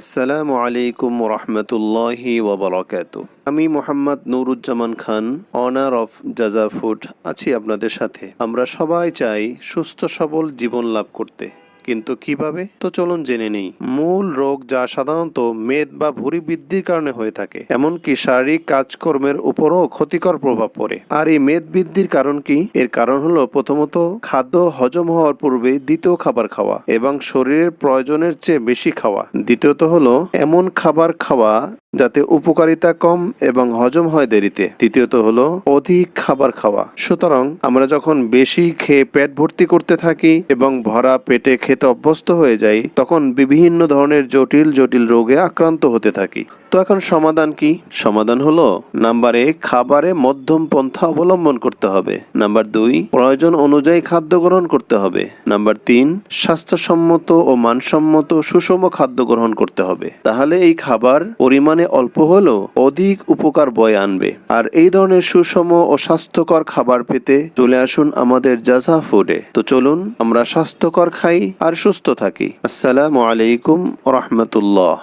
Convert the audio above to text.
আসসালামু আলাইকুম রহমতুল্লাহি ওবরাকাত। আমি Mohammad Nuruzzaman Khan owner of Jaja food আছি আপনাদের সাথে। আমরা সবাই চাই সুস্থ সবল জীবন লাভ করতে। কিন্তু কীভাবে? তো চলুন জেনে নেই। মূল রোগ যা সাধারণত মেদ বা ভুঁড়ি বৃদ্ধির কারণে হয়ে থাকে, এমনকি শারীরিক কাজকর্মের উপরও ক্ষতিকর প্রভাব পড়ে। আর এই মেদ বৃদ্ধির কারণ কি? এর কারণ হলো প্রথমত, খাদ্য হজম হওয়ার পূর্বে দ্বিতীয় খাবার খাওয়া এবং শরীরের প্রয়োজনের চেয়ে বেশি খাওয়া। দ্বিতীয়ত হলো, এমন খাবার খাওয়া যাতে উপকারিতা কম এবং হজম হয় দেরিতে। তৃতীয়ত হলো, অধিক খাবার খাওয়া। সুতরাং আমরা যখন বেশি খেয়ে পেট ভর্তি করতে থাকি এবং ভরা পেটে খেতে অভ্যস্ত হয়ে যাই, তখন বিভিন্ন ধরনের জটিল জটিল রোগে আক্রান্ত হতে থাকি। তো এখন সমাধান কি? সমাধান হলো, নাম্বার এক খাবারে মধ্যম পন্থা অবলম্বন করতে হবে। নাম্বার দুই, প্রয়োজন অনুযায়ী খাদ্য গ্রহণ করতে হবে। নাম্বার তিন, স্বাস্থ্যসম্মত ও মানসম্মত সুষম খাদ্য গ্রহণ করতে হবে। তাহলে এই খাবার পরিমাণে অল্প হলেও অধিক উপকার বয়ে আনবে। আর এই ধরনের সুষম ও স্বাস্থ্যকর খাবার পেতে চলে আসুন আমাদের জাজা ফুডে তো চলুন, আমরা স্বাস্থ্যকর খাই আর সুস্থ থাকি। আসসালামু আলাইকুম রহমতুল্লাহ।